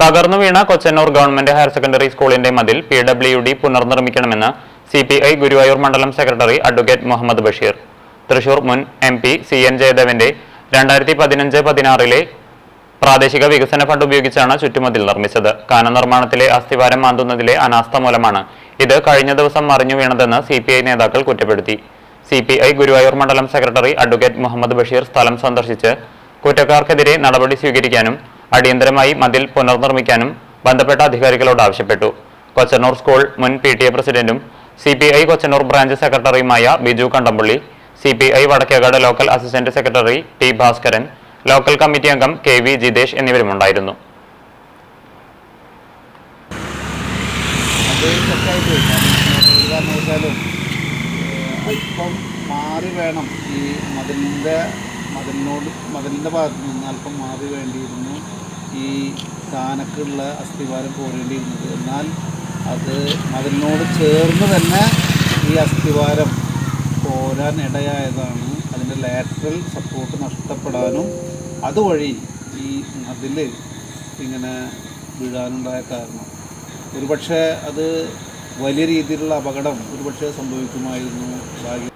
തകർന്നു വീണ Kochannur government higher secondary സ്കൂളിന്റെ മതിൽ പി ഡബ്ല്യു ഡി പുനർനിർമ്മിക്കണമെന്ന് സി പി ഐ ഗുരുവായൂർ മണ്ഡലം സെക്രട്ടറി അഡ്വക്കേറ്റ് മുഹമ്മദ് ബഷീർ. തൃശൂർ മുൻ എം പി സി എൻ ജയദേവന്റെ രണ്ടായിരത്തി പതിനഞ്ച് പതിനാറിലെ പ്രാദേശിക വികസന ഫണ്ട് ഉപയോഗിച്ചാണ് ചുറ്റുമതിൽ നിർമ്മിച്ചത്. കാന നിർമ്മാണത്തിലെ അസ്ഥിവാരം മാന്തുന്നതിലെ അനാസ്ഥ മൂലമാണ് ഇത് കഴിഞ്ഞ ദിവസം മറിഞ്ഞു വീണതെന്ന് സി പി ഐ നേതാക്കൾ കുറ്റപ്പെടുത്തി. സി പി ഐ ഗുരുവായൂർ മണ്ഡലം സെക്രട്ടറി അഡ്വക്കേറ്റ് മുഹമ്മദ് ബഷീർ സ്ഥലം സന്ദർശിച്ച് കുറ്റക്കാർക്കെതിരെ നടപടി സ്വീകരിക്കാനും അടിയന്തരമായി മതിൽ പുനർനിർമ്മിക്കാനും ബന്ധപ്പെട്ട അധികാരികളോട് ആവശ്യപ്പെട്ടു. കൊച്ചന്നൂർ സ്കൂൾ മുൻ പി ടി എ പ്രസിഡന്റും C P I Kochannur branch സെക്രട്ടറിയുമായ Biju Kandampally C P I Vadakkekad local assistant secretary T Bhaskaran local committee അംഗം കെ വി ജിതേഷ് എന്നിവരുമുണ്ടായിരുന്നു. അല്പം മാറി വേണം ഈ മതിലിന്റെ മതിലിനോട് മതിലിന്റെ ഭാഗത്ത് നിന്ന് അല്പം മാറി വേണ്ടിയിരുന്നു ഈ കാനക്കുള്ള അസ്ഥിവാരം പോരേണ്ടിയിരുന്നത്. എന്നാൽ അത് മതിലിനോട് ചേർന്ന് തന്നെ ഈ അസ്ഥിവാരം പോരാൻ ഇടയായതാണ്. അതിന്റെ ലാറ്ററൽ സപ്പോർട്ട് നഷ്ടപ്പെടാനും അതുവഴി ഈ മതിൽ ഇങ്ങനെ വീഴാനുണ്ടായ കാരണം. ഒരുപക്ഷെ അത് വലിയ രീതിയിലുള്ള അപകടം ഒരുപക്ഷെ സംഭവിക്കുമായിരുന്നു. ഭാഗ്യം